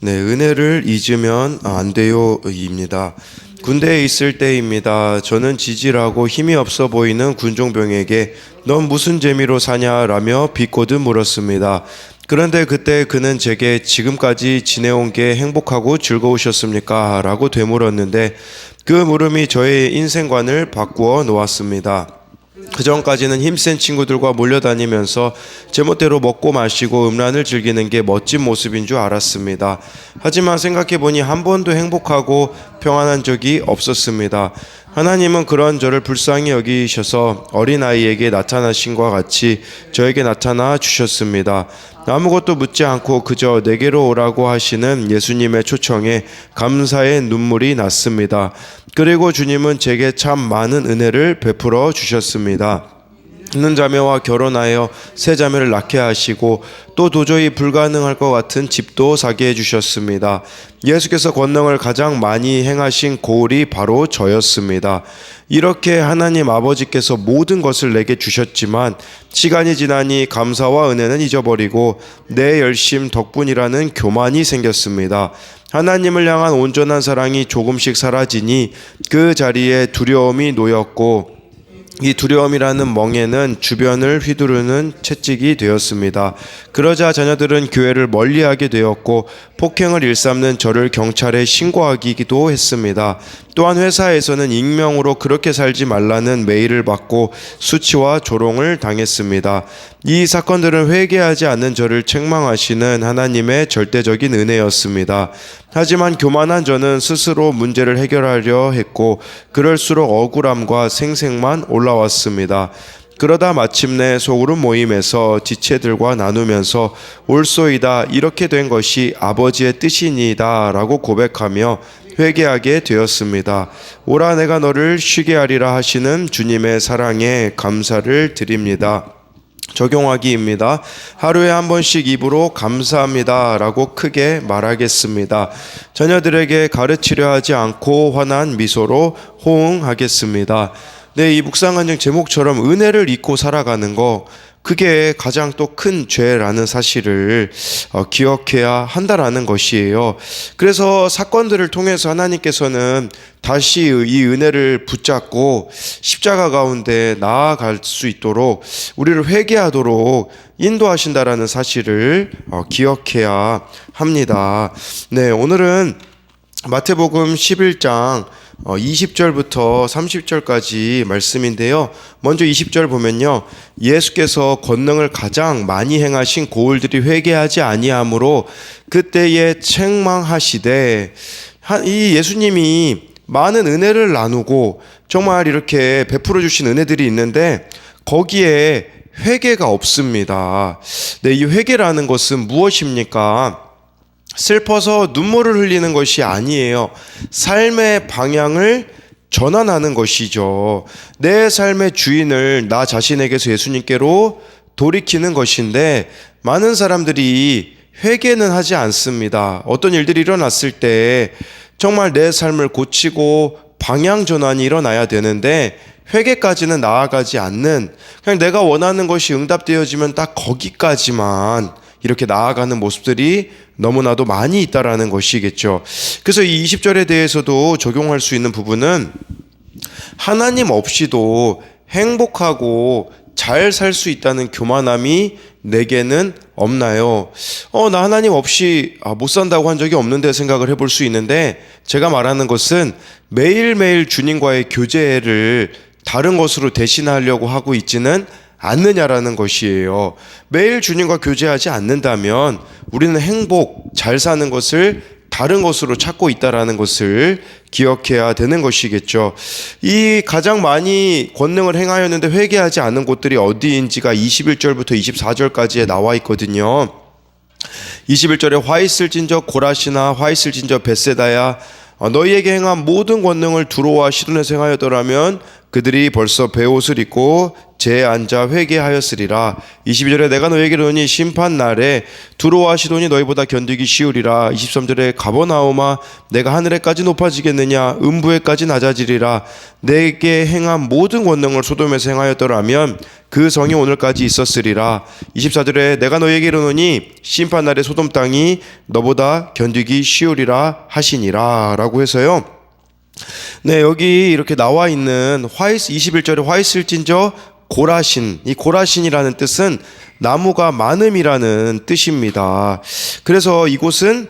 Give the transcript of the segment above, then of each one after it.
네, 은혜를 잊으면 안 돼요입니다. 군대에 있을 때입니다. 저는 지질하고 힘이 없어 보이는 군종병에게 넌 무슨 재미로 사냐라며 비꼬듯 물었습니다. 그런데 그때 그는 제게 지금까지 지내온 게 행복하고 즐거우셨습니까? 라고 되물었는데 그 물음이 저의 인생관을 바꾸어 놓았습니다. 그 전까지는 힘센 친구들과 몰려다니면서 제멋대로 먹고 마시고 음란을 즐기는 게 멋진 모습인 줄 알았습니다. 하지만 생각해보니 한 번도 행복하고 평안한 적이 없었습니다. 하나님은 그런 저를 불쌍히 여기셔서 어린아이에게 나타나신 것 같이 저에게 나타나 주셨습니다. 아무것도 묻지 않고 그저 내게로 오라고 하시는 예수님의 초청에 감사의 눈물이 났습니다. 그리고 주님은 제게 참 많은 은혜를 베풀어 주셨습니다. 있는 자매와 결혼하여 세 자매를 낳게 하시고 또 도저히 불가능할 것 같은 집도 사게 해주셨습니다. 예수께서 권능을 가장 많이 행하신 고울이 바로 저였습니다. 이렇게 하나님 아버지께서 모든 것을 내게 주셨지만 시간이 지나니 감사와 은혜는 잊어버리고 내 열심 덕분이라는 교만이 생겼습니다. 하나님을 향한 온전한 사랑이 조금씩 사라지니 그 자리에 두려움이 놓였고 이 두려움이라는 멍에는 주변을 휘두르는 채찍이 되었습니다. 그러자 자녀들은 교회를 멀리하게 되었고 폭행을 일삼는 저를 경찰에 신고하기도 했습니다. 또한 회사에서는 익명으로 그렇게 살지 말라는 메일을 받고 수치와 조롱을 당했습니다. 이 사건들은 회개하지 않는 저를 책망하시는 하나님의 절대적인 은혜였습니다. 하지만 교만한 저는 스스로 문제를 해결하려 했고 그럴수록 억울함과 생색만 올라왔습니다. 그러다 마침내 소그룹 모임에서 지체들과 나누면서 올소이다 이렇게 된 것이 아버지의 뜻이니다라고 고백하며 회개하게 되었습니다. 오라 내가 너를 쉬게 하리라 하시는 주님의 사랑에 감사를 드립니다. 적용하기입니다. 하루에 한 번씩 입으로 감사합니다. 라고 크게 말하겠습니다. 자녀들에게 가르치려 하지 않고 환한 미소로 호응하겠습니다. 네, 이 묵상한 정 제목처럼 은혜를 잊고 살아가는 거, 그게 가장 또 큰 죄라는 사실을 어, 기억해야 한다라는 것이에요. 그래서 사건들을 통해서 하나님께서는 다시 이 은혜를 붙잡고 십자가 가운데 나아갈 수 있도록 우리를 회개하도록 인도하신다라는 사실을 어, 기억해야 합니다. 네, 오늘은 마태복음 11장 20절부터 30절까지 말씀인데요. 먼저 20절 보면요. 예수께서 권능을 가장 많이 행하신 고울들이 회개하지 아니하므로 그때에 책망하시되 한- 이 예수님이 많은 은혜를 나누고 정말 이렇게 베풀어 주신 은혜들이 있는데 거기에 회개가 없습니다. 네, 이 회개라는 것은 무엇입니까? 슬퍼서 눈물을 흘리는 것이 아니에요. 삶의 방향을 전환하는 것이죠. 내 삶의 주인을 나 자신에게서 예수님께로 돌이키는 것인데 많은 사람들이 회개는 하지 않습니다. 어떤 일들이 일어났을 때 정말 내 삶을 고치고 방향 전환이 일어나야 되는데 회개까지는 나아가지 않는 그냥 내가 원하는 것이 응답되어지면 딱 거기까지만 이렇게 나아가는 모습들이 너무나도 많이 있다라는 것이겠죠. 그래서 이 20절에 대해서도 적용할 수 있는 부분은 하나님 없이도 행복하고 잘 살 수 있다는 교만함이 내게는 없나요? 어, 나 하나님 없이 아, 못 산다고 한 적이 없는데 생각을 해볼 수 있는데 제가 말하는 것은 매일매일 주님과의 교제를 다른 것으로 대신하려고 하고 있지는 않느냐라는 것이에요. 매일 주님과 교제하지 않는다면 우리는 행복, 잘 사는 것을 다른 것으로 찾고 있다라는 것을 기억해야 되는 것이겠죠. 이 가장 많이 권능을 행하였는데 회개하지 않은 곳들이 어디인지가 21절부터 24절까지에 나와 있거든요. 21절에 화 있을진저 고라시나 화 있을진저 베세다야 어, 너희에게 행한 모든 권능을 두로와 시돈에서 행하였더라면 그들이 벌써 베옷을 입고 제에 앉아 회개하였으리라. 22절에 내가 너에게 이르노니 심판 날에 두로와 시돈이 너희보다 견디기 쉬우리라. 23절에 가버나오마 내가 하늘에까지 높아지겠느냐? 음부에까지 낮아지리라. 내게 행한 모든 권능을 소돔에서 행하였더라면 그 성이 오늘까지 있었으리라. 24절에 내가 너에게 이르노니 심판 날에 소돔 땅이 너보다 견디기 쉬우리라 하시니라. 라고 해서요. 네, 여기 이렇게 나와 있는 화이스 21절에 화이스일진저 고라신 이 고라신이라는 뜻은 나무가 많음이라는 뜻입니다. 그래서 이곳은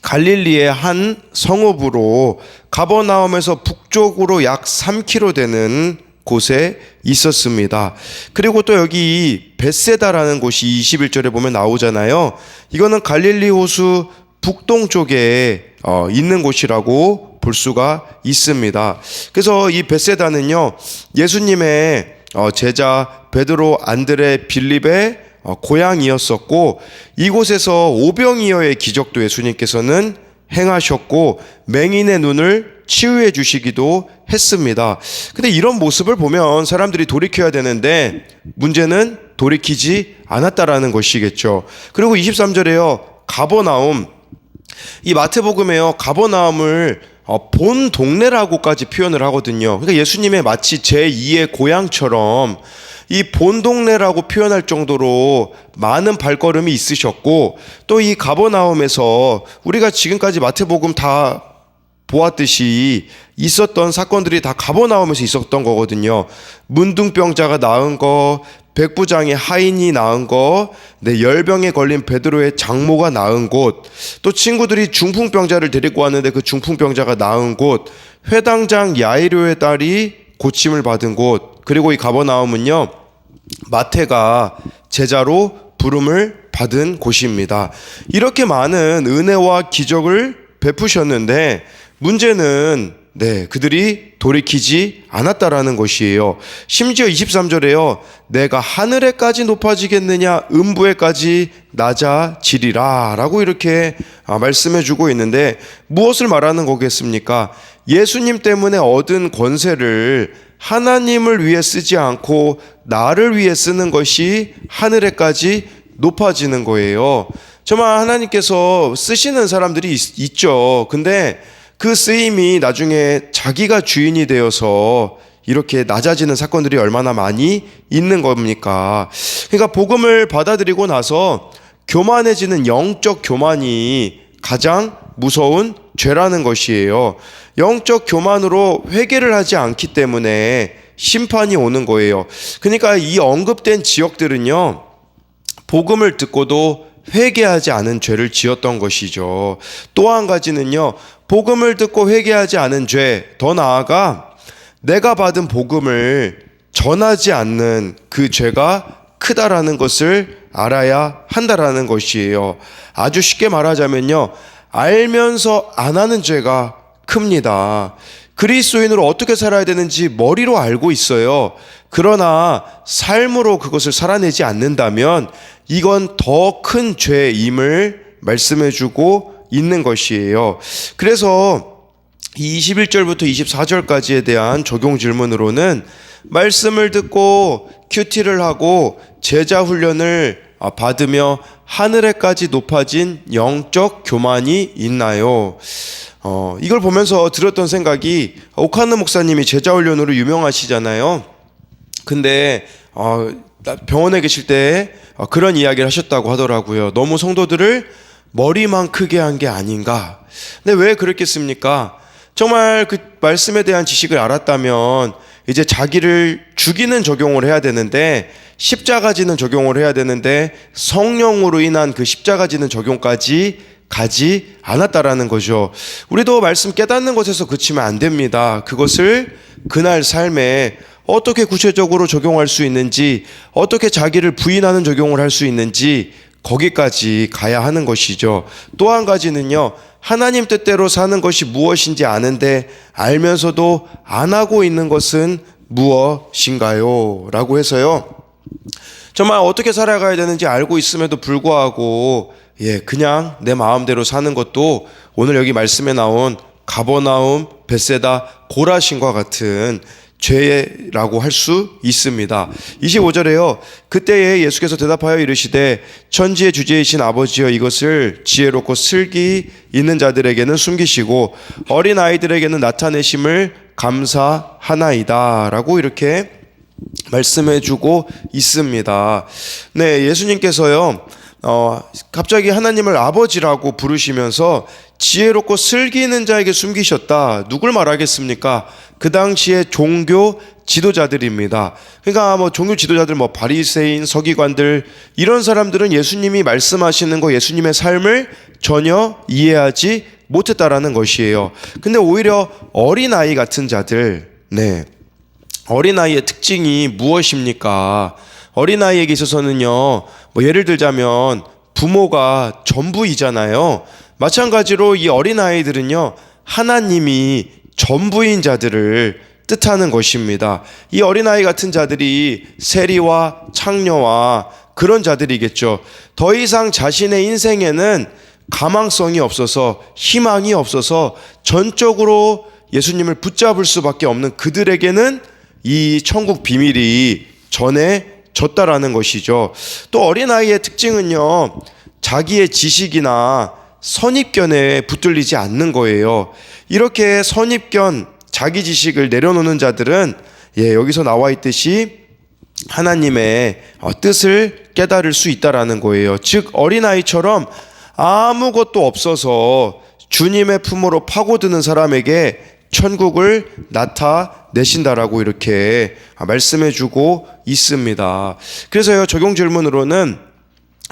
갈릴리의 한 성읍으로 가버나움에서 북쪽으로 약 3km 되는 곳에 있었습니다. 그리고 또 여기 이 베세다라는 곳이 21절에 보면 나오잖아요. 이거는 갈릴리 호수 북동 쪽에 어, 있는 곳이라고 볼 수가 있습니다. 그래서 이 베세다는요 예수님의 어, 제자 베드로, 안드레, 빌립의 어, 고향이었었고 이곳에서 오병이어의 기적도 예수님께서는 행하셨고 맹인의 눈을 치유해 주시기도 했습니다. 근데 이런 모습을 보면 사람들이 돌이켜야 되는데 문제는 돌이키지 않았다라는 것이겠죠. 그리고 23절에요. 가버나움 이 마태복음에요 가버나움을 어, 본 동네라고까지 표현을 하거든요. 그러니까 예수님의 마치 제 2의 고향처럼 이 본 동네라고 표현할 정도로 많은 발걸음이 있으셨고 또 이 가버나움에서 우리가 지금까지 마태복음 다 보았듯이 있었던 사건들이 다 가버나움에서 있었던 거거든요. 문둥병자가 나은 거, 백부장의 하인이 낳은 거, 네, 열병에 걸린 베드로의 장모가 낳은 곳, 또 친구들이 중풍병자를 데리고 왔는데 그 중풍병자가 낳은 곳, 회당장 야이로의 딸이 고침을 받은 곳, 그리고 이 가버나움은요, 마태가 제자로 부름을 받은 곳입니다. 이렇게 많은 은혜와 기적을 베푸셨는데 문제는 네, 그들이 돌이키지 않았다라는 것이에요. 심지어 23절에요. 내가 하늘에까지 높아지겠느냐 음부에까지 낮아지리라 라고 이렇게 아, 말씀해 주고 있는데 무엇을 말하는 거겠습니까? 예수님 때문에 얻은 권세를 하나님을 위해 쓰지 않고 나를 위해 쓰는 것이 하늘에까지 높아지는 거예요. 정말 하나님께서 쓰시는 사람들이 있, 있죠. 근데 그 쓰임이 나중에 자기가 주인이 되어서 이렇게 낮아지는 사건들이 얼마나 많이 있는 겁니까? 그러니까 복음을 받아들이고 나서 교만해지는 영적 교만이 가장 무서운 죄라는 것이에요. 영적 교만으로 회개를 하지 않기 때문에 심판이 오는 거예요. 그러니까 이 언급된 지역들은요, 복음을 듣고도 회개하지 않은 죄를 지었던 것이죠. 또 한 가지는요, 복음을 듣고 회개하지 않은 죄, 더 나아가 내가 받은 복음을 전하지 않는 그 죄가 크다라는 것을 알아야 한다라는 것이에요. 아주 쉽게 말하자면요, 알면서 안 하는 죄가 큽니다. 그리스도인으로 어떻게 살아야 되는지 머리로 알고 있어요. 그러나 삶으로 그것을 살아내지 않는다면 이건 더 큰 죄임을 말씀해 주고 있는 것이에요. 그래서 이 21절부터 24절까지에 대한 적용 질문으로는 말씀을 듣고 큐티를 하고 제자 훈련을 받으며 하늘에까지 높아진 영적 교만이 있나요? 어, 이걸 보면서 들었던 생각이 오카노 목사님이 제자 훈련으로 유명하시잖아요. 근데 어, 병원에 계실 때 어, 그런 이야기를 하셨다고 하더라고요. 너무 성도들을 머리만 크게 한 게 아닌가. 근데 왜 그랬겠습니까? 정말 그 말씀에 대한 지식을 알았다면 이제 자기를 죽이는 적용을 해야 되는데 십자가 지는 적용을 해야 되는데 성령으로 인한 그 십자가 지는 적용까지 가지 않았다라는 거죠. 우리도 말씀 깨닫는 것에서 그치면 안 됩니다. 그것을 그날 삶에 어떻게 구체적으로 적용할 수 있는지, 어떻게 자기를 부인하는 적용을 할 수 있는지, 거기까지 가야 하는 것이죠. 또 한 가지는요, 하나님 뜻대로 사는 것이 무엇인지 아는데 알면서도 안 하고 있는 것은 무엇인가요? 라고 해서요. 정말 어떻게 살아가야 되는지 알고 있음에도 불구하고 예, 그냥 내 마음대로 사는 것도 오늘 여기 말씀에 나온 가버나움, 베세다, 고라신과 같은 죄라고 할 수 있습니다. 25절에요. 그때에 예수께서 대답하여 이르시되 천지의 주제이신 아버지여 이것을 지혜롭고 슬기 있는 자들에게는 숨기시고 어린 아이들에게는 나타내심을 감사하나이다라고 이렇게 말씀해 주고 있습니다. 네, 예수님께서요. 어, 갑자기 하나님을 아버지라고 부르시면서 지혜롭고 슬기 있는 자에게 숨기셨다. 누굴 말하겠습니까? 그 당시에 종교 지도자들입니다. 그러니까 뭐 종교 지도자들 뭐 바리새인, 서기관들 이런 사람들은 예수님이 말씀하시는 거 예수님의 삶을 전혀 이해하지 못했다라는 것이에요. 근데 오히려 어린아이 같은 자들 네. 어린아이의 특징이 무엇입니까? 어린아이에게 있어서는요, 뭐 예를 들자면 부모가 전부이잖아요. 마찬가지로 이 어린아이들은요, 하나님이 전부인 자들을 뜻하는 것입니다. 이 어린아이 같은 자들이 세리와 창녀와 그런 자들이겠죠. 더 이상 자신의 인생에는 가망성이 없어서 희망이 없어서 전적으로 예수님을 붙잡을 수밖에 없는 그들에게는 이 천국 비밀이 전해 졌다라는 것이죠. 또 어린아이의 특징은요, 자기의 지식이나 선입견에 붙들리지 않는 거예요. 이렇게 선입견, 자기 지식을 내려놓는 자들은 예, 여기서 나와 있듯이 하나님의 어, 뜻을 깨달을 수 있다라는 거예요. 즉 어린아이처럼 아무것도 없어서 주님의 품으로 파고드는 사람에게 천국을 나타내신다라고 이렇게 말씀해 주고 있습니다. 그래서요, 적용 질문으로는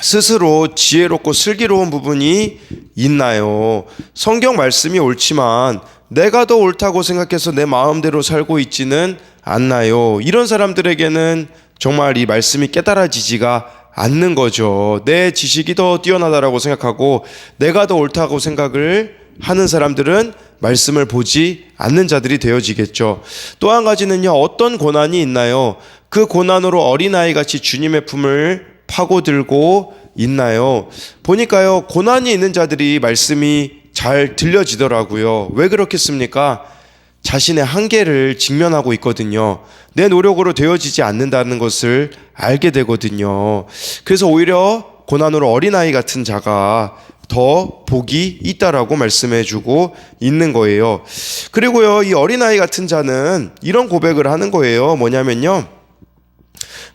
스스로 지혜롭고 슬기로운 부분이 있나요? 성경 말씀이 옳지만 내가 더 옳다고 생각해서 내 마음대로 살고 있지는 않나요? 이런 사람들에게는 정말 이 말씀이 깨달아지지가 않는 거죠. 내 지식이 더 뛰어나다라고 생각하고 내가 더 옳다고 생각을 하는 사람들은 말씀을 보지 않는 자들이 되어지겠죠. 또 한 가지는요, 어떤 고난이 있나요? 그 고난으로 어린아이 같이 주님의 품을 파고들고 있나요? 보니까요, 고난이 있는 자들이 말씀이 잘 들려지더라고요. 왜 그렇겠습니까? 자신의 한계를 직면하고 있거든요. 내 노력으로 되어지지 않는다는 것을 알게 되거든요. 그래서 오히려 고난으로 어린아이 같은 자가 더 복이 있다라고 말씀해 주고 있는 거예요. 그리고요, 이 어린아이 같은 자는 이런 고백을 하는 거예요. 뭐냐면요.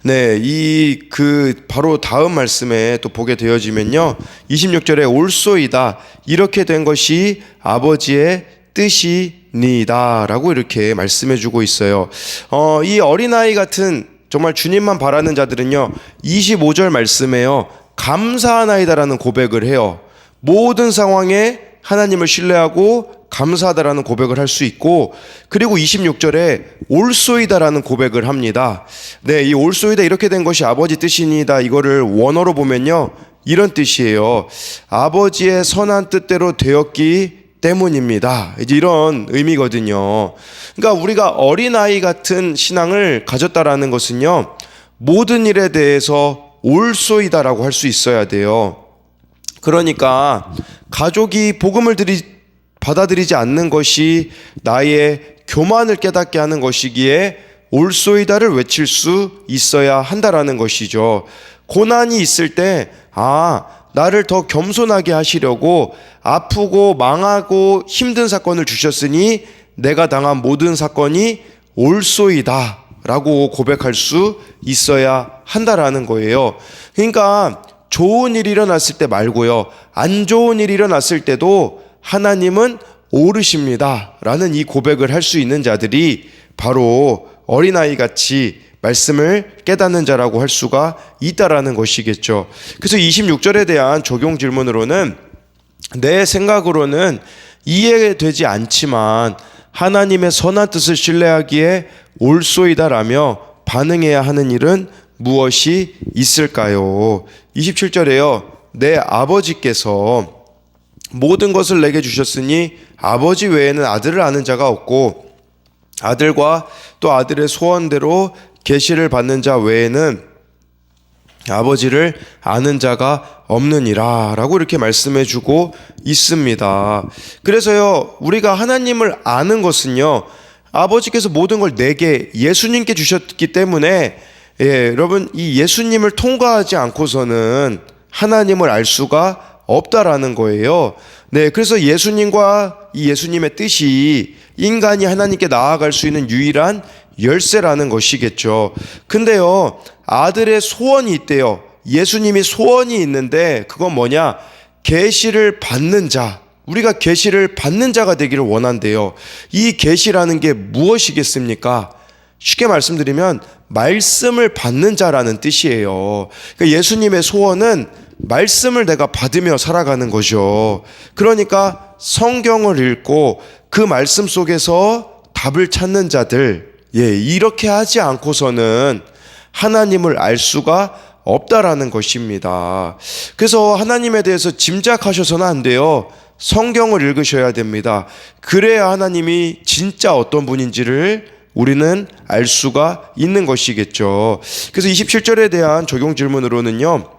네, 이 그 바로 다음 말씀에 또 보게 되어지면요. 26절에 올소이다. 이렇게 된 것이 아버지의 뜻이니다 라고 이렇게 말씀해 주고 있어요. 어, 이 어린아이 같은 정말 주님만 바라는 자들은요. 25절 말씀에요. 감사하나이다라는 고백을 해요. 모든 상황에 하나님을 신뢰하고 감사하다라는 고백을 할 수 있고 그리고 26절에 올소이다라는 고백을 합니다. 네, 이 올소이다 이렇게 된 것이 아버지 뜻이니다 이거를 원어로 보면요. 이런 뜻이에요. 아버지의 선한 뜻대로 되었기 때문입니다. 이제 이런 의미거든요. 그러니까 우리가 어린아이 같은 신앙을 가졌다라는 것은요. 모든 일에 대해서 올소이다라고 할 수 있어야 돼요. 그러니까 가족이 복음을 들이, 받아들이지 않는 것이 나의 교만을 깨닫게 하는 것이기에 올소이다를 외칠 수 있어야 한다라는 것이죠. 고난이 있을 때, 아, 나를 더 겸손하게 하시려고 아프고 망하고 힘든 사건을 주셨으니 내가 당한 모든 사건이 올소이다. 라고 고백할 수 있어야 한다라는 거예요. 그러니까 좋은 일이 일어났을 때 말고요. 안 좋은 일이 일어났을 때도 하나님은 오르십니다. 라는 이 고백을 할 수 있는 자들이 바로 어린아이 같이 말씀을 깨닫는 자라고 할 수가 있다라는 것이겠죠. 그래서 26절에 대한 적용 질문으로는 내 생각으로는 이해되지 않지만 하나님의 선한 뜻을 신뢰하기에 옳소이다라며 반응해야 하는 일은 무엇이 있을까요? 27절에요. 내 아버지께서 모든 것을 내게 주셨으니 아버지 외에는 아들을 아는 자가 없고 아들과 또 아들의 소원대로 계시를 받는 자 외에는 아버지를 아는 자가 없느니라 라고 이렇게 말씀해 주고 있습니다. 그래서요, 우리가 하나님을 아는 것은요, 아버지께서 모든 걸 내게 예수님께 주셨기 때문에 예, 여러분 이 예수님을 통과하지 않고서는 하나님을 알 수가 없다라는 거예요. 네, 그래서 예수님과 이 예수님의 뜻이 인간이 하나님께 나아갈 수 있는 유일한 열쇠라는 것이겠죠. 근데요, 아들의 소원이 있대요. 예수님이 소원이 있는데 그건 뭐냐? 계시를 받는 자. 우리가 계시를 받는 자가 되기를 원한대요. 이 계시라는 게 무엇이겠습니까? 쉽게 말씀드리면 말씀을 받는 자라는 뜻이에요. 그러니까 예수님의 소원은 말씀을 내가 받으며 살아가는 거죠. 그러니까 성경을 읽고 그 말씀 속에서 답을 찾는 자들, 예, 이렇게 하지 않고서는 하나님을 알 수가 없다라는 것입니다. 그래서 하나님에 대해서 짐작하셔서는 안 돼요. 성경을 읽으셔야 됩니다. 그래야 하나님이 진짜 어떤 분인지를 우리는 알 수가 있는 것이겠죠. 그래서 27절에 대한 적용 질문으로는요.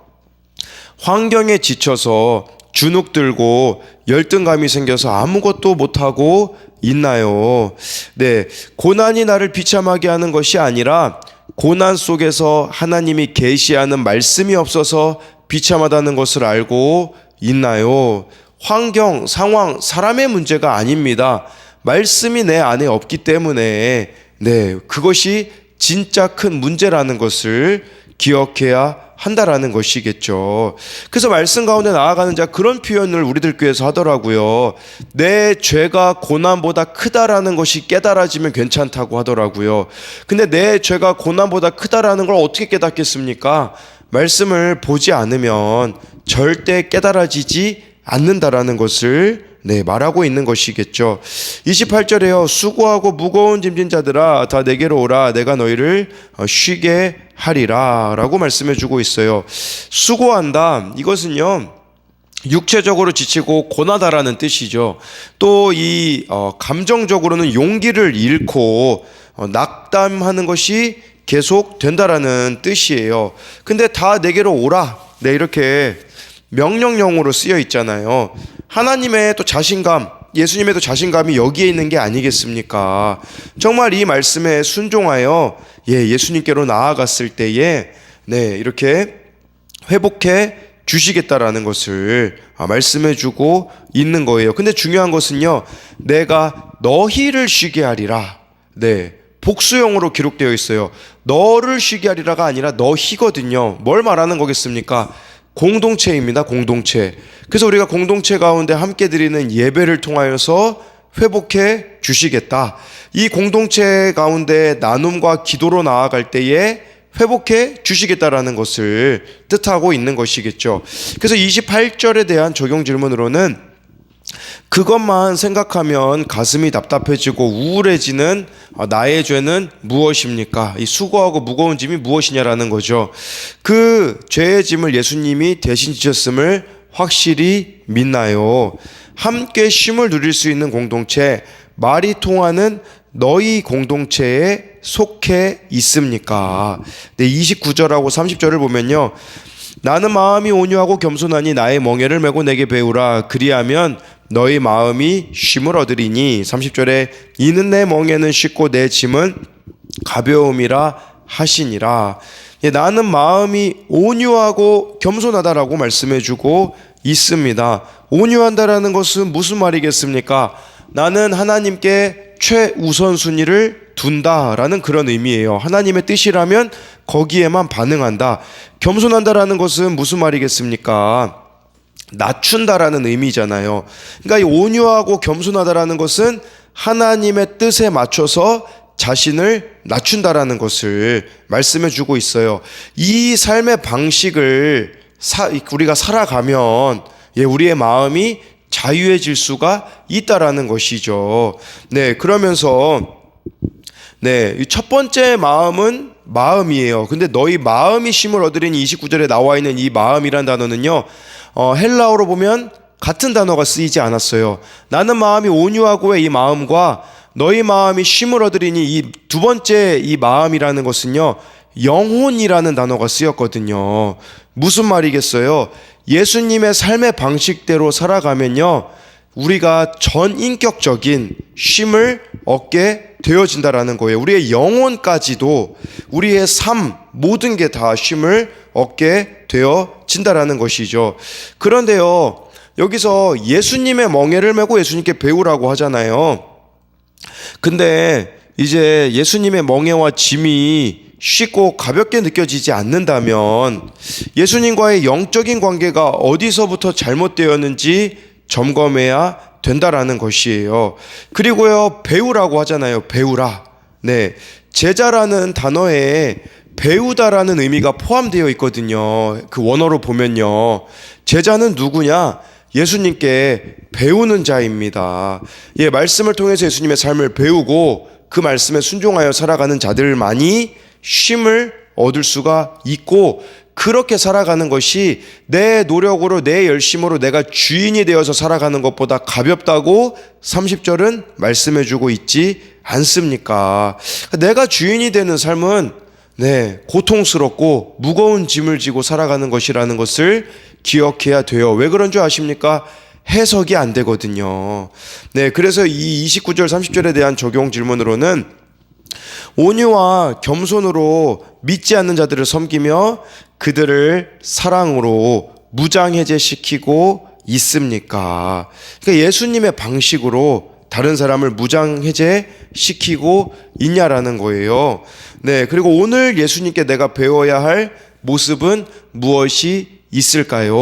환경에 지쳐서 주눅 들고 열등감이 생겨서 아무것도 못하고 있나요? 네. 고난이 나를 비참하게 하는 것이 아니라 고난 속에서 하나님이 계시하는 말씀이 없어서 비참하다는 것을 알고 있나요? 환경, 상황, 사람의 문제가 아닙니다. 말씀이 내 안에 없기 때문에 네, 그것이 진짜 큰 문제라는 것을 기억해야 한다라는 것이겠죠. 그래서 말씀 가운데 나아가는 자 그런 표현을 우리들 교회에서 하더라고요. 내 죄가 고난보다 크다라는 것이 깨달아지면 괜찮다고 하더라고요. 근데 내 죄가 고난보다 크다라는 걸 어떻게 깨닫겠습니까? 말씀을 보지 않으면 절대 깨달아지지 않는다라는 것을 네, 말하고 있는 것이겠죠. 28절에요. 수고하고 무거운 짐진 자들아 다 내게로 오라 내가 너희를 어, 쉬게 하리라 라고 말씀해 주고 있어요. 수고한다. 이것은요. 육체적으로 지치고 고나다라는 뜻이죠. 또이 감정적으로는 용기를 잃고 어, 낙담하는 것이 계속 된다라는 뜻이에요. 근데 다 내게로 오라. 네, 이렇게 명령형으로 쓰여 있잖아요. 하나님의 또 자신감, 예수님의 또 자신감이 여기에 있는 게 아니겠습니까? 정말 이 말씀에 순종하여 예, 예수님께로 나아갔을 때에 네, 이렇게 회복해 주시겠다라는 것을 아, 말씀해 주고 있는 거예요. 근데 중요한 것은요. 내가 너희를 쉬게 하리라. 네. 복수형으로 기록되어 있어요. 너를 쉬게 하리라가 아니라 너희거든요. 뭘 말하는 거겠습니까? 공동체입니다. 공동체. 그래서 우리가 공동체 가운데 함께 드리는 예배를 통하여서 회복해 주시겠다. 이 공동체 가운데 나눔과 기도로 나아갈 때에 회복해 주시겠다라는 것을 뜻하고 있는 것이겠죠. 그래서 28절에 대한 적용 질문으로는 그것만 생각하면 가슴이 답답해지고 우울해지는 아, 나의 죄는 무엇입니까? 이 수고하고 무거운 짐이 무엇이냐라는 거죠. 그 죄의 짐을 예수님이 대신 지셨음을 확실히 믿나요? 함께 쉼을 누릴 수 있는 공동체, 말이 통하는 너희 공동체에 속해 있습니까? 네, 29절하고 30절을 보면요. 나는 마음이 온유하고 겸손하니 나의 멍에를 메고 내게 배우라. 그리하면 너희 마음이 쉼을 얻으리니 30절에 이는 내 멍에는 쉽고 내 짐은 가벼움이라 하시니라. 예, 나는 마음이 온유하고 겸손하다라고 말씀해주고 있습니다. 온유한다라는 것은 무슨 말이겠습니까? 나는 하나님께 최우선 순위를 둔다라는 그런 의미예요. 하나님의 뜻이라면 거기에만 반응한다. 겸손한다라는 것은 무슨 말이겠습니까? 낮춘다라는 의미잖아요. 그러니까 이 온유하고 겸손하다라는 것은 하나님의 뜻에 맞춰서 자신을 낮춘다라는 것을 말씀해 주고 있어요. 이 삶의 방식을 사, 우리가 살아가면 예, 우리의 마음이 자유해질 수가 있다라는 것이죠. 네, 그러면서 네, 첫 번째 마음은 마음이에요. 근데 너희 마음이 심을 얻으리니 29절에 나와 있는 이 마음이란 단어는요. 어, 헬라어로 보면 같은 단어가 쓰이지 않았어요. 나는 마음이 온유하고의 이 마음과 너희 마음이 쉼을 얻으리니 이 두 번째 이 마음이라는 것은요. 영혼이라는 단어가 쓰였거든요. 무슨 말이겠어요? 예수님의 삶의 방식대로 살아가면요. 우리가 전 인격적인 쉼을 얻게 되어진다라는 거예요. 우리의 영혼까지도 우리의 삶 모든 게 다 쉼을 얻게 되어진다라는 것이죠. 그런데요. 여기서 예수님의 멍에를 메고 예수님께 배우라고 하잖아요. 근데 이제 예수님의 멍에와 짐이 쉽고 가볍게 느껴지지 않는다면 예수님과의 영적인 관계가 어디서부터 잘못되었는지 점검해야 된다라는 것이에요. 그리고요, 배우라고 하잖아요. 배우라. 네. 제자라는 단어에 배우다라는 의미가 포함되어 있거든요. 그 원어로 보면요. 제자는 누구냐? 예수님께 배우는 자입니다. 예, 말씀을 통해서 예수님의 삶을 배우고 그 말씀에 순종하여 살아가는 자들만이 쉼을 얻을 수가 있고 그렇게 살아가는 것이 내 노력으로 내 열심으로 내가 주인이 되어서 살아가는 것보다 가볍다고 30절은 말씀해 주고 있지 않습니까? 내가 주인이 되는 삶은 네, 고통스럽고 무거운 짐을 지고 살아가는 것이라는 것을 기억해야 돼요. 왜 그런 줄 아십니까? 해석이 안 되거든요. 네, 그래서 이 29절 30절에 대한 적용 질문으로는 온유와 겸손으로 믿지 않는 자들을 섬기며 그들을 사랑으로 무장해제시키고 있습니까? 그러니까 예수님의 방식으로 다른 사람을 무장해제시키고 있냐라는 거예요. 네, 그리고 오늘 예수님께 내가 배워야 할 모습은 무엇이 있을까요?